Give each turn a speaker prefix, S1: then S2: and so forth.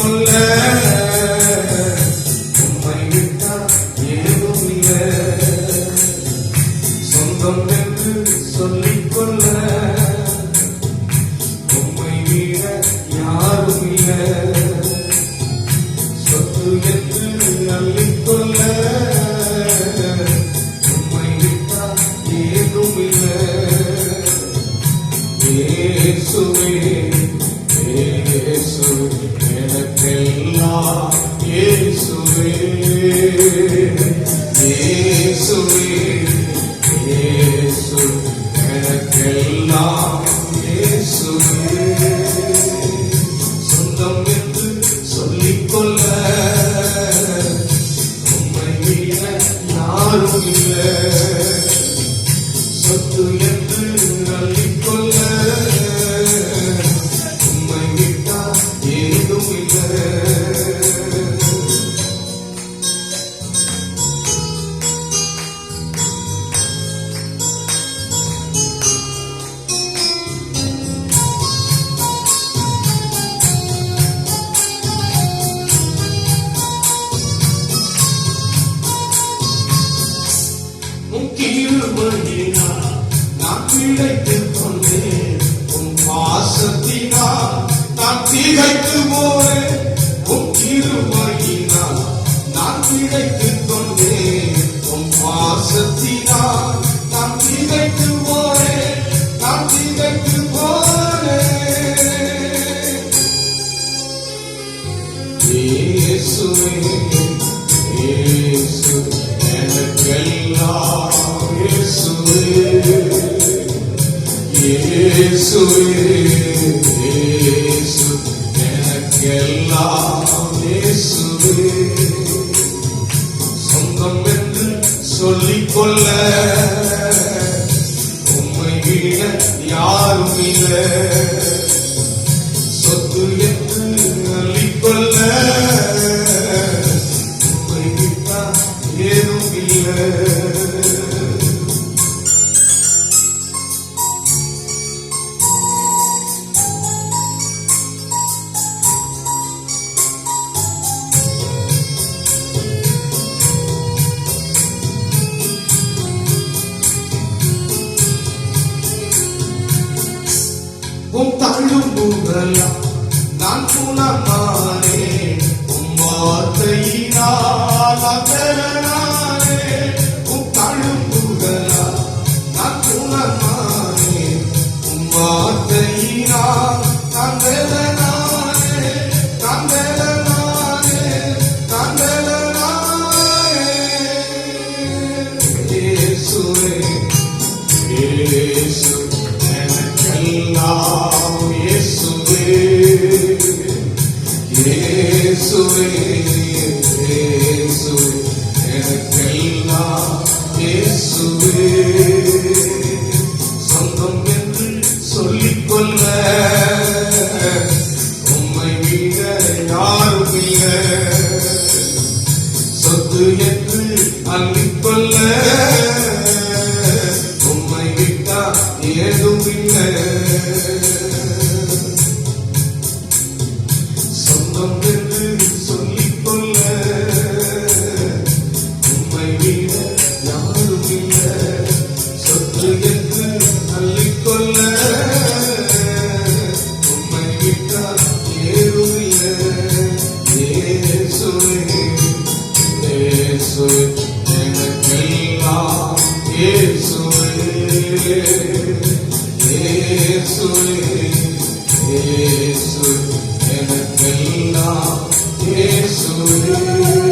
S1: சொல்லிக்கொள்ள உம்மை விட்டா ஏதும் இல்லை. சொந்தம் என்று சொல்லிக்கொள்ள உம்மை விட யாரும் இல்லை. சொத்து என்று அள்ளிக்கொள்ள உம்மை விட்டா ஏதும் இல்லை. இயேசுவே உம்மை யாரும் இல்லை. சொத்து என்று பிழைத்துக் கொண்டேன் உன் பாசத்தினா நான் திகைத்து போறேன் முக்கியமணினா நான் பிழைத்துக் கொண்டேன். உன் பாசத்தினா நான் திகைத்து போறேன் நான் திகைத்து போறேன் இயேசுவே சொந்தம் என்று சொல்லிக்கொள்ள உம்மை விட யாரும் இல்லை சொத்து என்று அள்ளிக்கொள்ள உம்மை விட்டா ஏதும் இல்லை. உம் தாழும் புகழா நான் குணமானே உம் வார்த்தையினால் அகலனானே உம் தாழும் புகழா நான் குணமானே எனக்கெல்லாம் ஏசுவே.